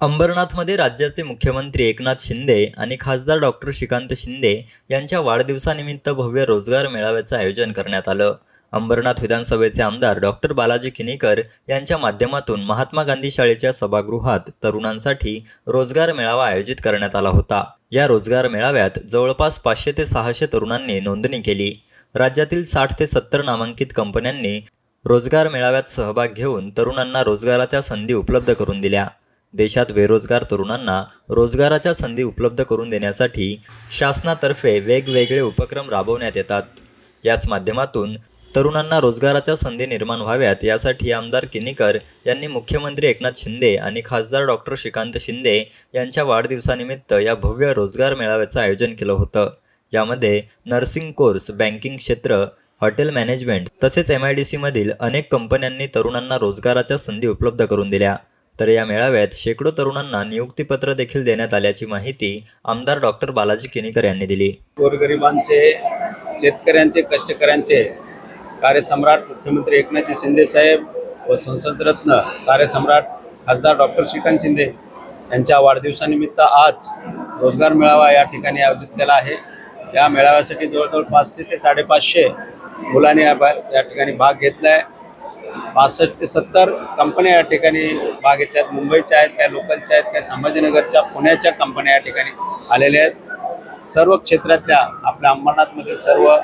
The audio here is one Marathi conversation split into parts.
अंबरनाथमध्ये राज्याचे मुख्यमंत्री एकनाथ शिंदे आणि खासदार डॉक्टर श्रीकांत शिंदे यांच्या वाढदिवसानिमित्त भव्य रोजगार मेळाव्याचं आयोजन करण्यात आलं. अंबरनाथ विधानसभेचे आमदार डॉक्टर बालाजी किनीकर यांच्या माध्यमातून महात्मा गांधी शाळेच्या सभागृहात तरुणांसाठी रोजगार मेळावा आयोजित करण्यात आला होता. या रोजगार मेळाव्यात जवळपास पाचशे ते सहाशे तरुणांनी नोंदणी केली. राज्यातील साठ ते सत्तर नामांकित कंपन्यांनी रोजगार मेळाव्यात सहभाग घेऊन तरुणांना रोजगाराच्या संधी उपलब्ध करून दिल्या. देशात बेरोजगार तरुणांना रोजगाराच्या संधी उपलब्ध करून देण्यासाठी शासनातर्फे वेगवेगळे उपक्रम राबवण्यात येतात. याच माध्यमातून तरुणांना रोजगाराच्या संधी निर्माण व्हाव्यात यासाठी आमदार किनीकर यांनी मुख्यमंत्री एकनाथ शिंदे आणि खासदार डॉक्टर श्रीकांत शिंदे यांच्या वाढदिवसानिमित्त या भव्य रोजगार मेळाव्याचं आयोजन केलं होतं. यामध्ये नर्सिंग कोर्स बँकिंग क्षेत्र हॉटेल मॅनेजमेंट तसेच एम आय डी सीमधील अनेक कंपन्यांनी तरुणांना रोजगाराच्या संधी उपलब्ध करून दिल्या. तर या मेळाव्यात शेकडो तरुणांना नियुक्तीपत्र देखील देण्यात आल्याची माहिती आमदार डॉक्टर बालाजी किनीकर यांनी दिली. गोरगरिबांचे शेतकऱ्यांचे कष्टकऱ्यांचे कार्यसम्राट मुख्यमंत्री एकनाथजी शिंदे साहेब व संसदरत्न कार्यसम्राट खासदार डॉक्टर श्रीकांत शिंदे यांच्या वाढदिवसानिमित्त आज रोजगार मेळावा या ठिकाणी आयोजित केला आहे. या मेळाव्यासाठी जवळजवळ पाचशे ते साडेपाचशे मुलांनी या या ठिकाणी भाग घेतला आहे पासष्ट ते सत्तर कंपन्या या ठिकाणी भाग आहेत. मुंबईच्या आहेत काही लोकलच्या आहेत काही संभाजीनगरच्या पुण्याच्या कंपन्या या ठिकाणी आलेल्या आहेत. सर्व क्षेत्रातल्या आपल्या अंबरनाथमधील सर्व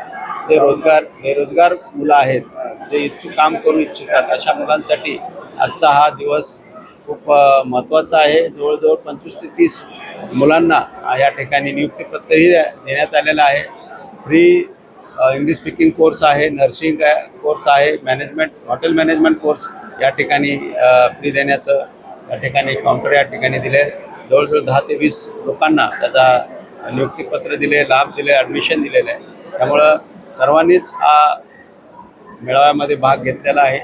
जे रोजगार बेरोजगार मुलं आहेत जे इच्छुक काम करू इच्छितात अशा मुलांसाठी आजचा हा दिवस खूप महत्त्वाचा आहे. जवळजवळ पंचवीस ते तीस मुलांना या ठिकाणी नियुक्तीपत्रही देण्यात आलेलं आहे. फ्री इंग्लिश स्पीकिंग कोर्स आहे नर्सिंग कोर्स आहे मॅनेजमेंट हॉटेल मॅनेजमेंट कोर्स या ठिकाणी फ्री देण्याचं या ठिकाणी काउंटर या ठिकाणी दिले. जवळजवळ दहा ते वीस लोकांना त्याचा नियुक्तीपत्र दिले लाभ दिले ॲडमिशन दिलेलं. आहे त्यामुळं सर्वांनीच हा मेळाव्यामध्ये भाग घेतलेला आहे.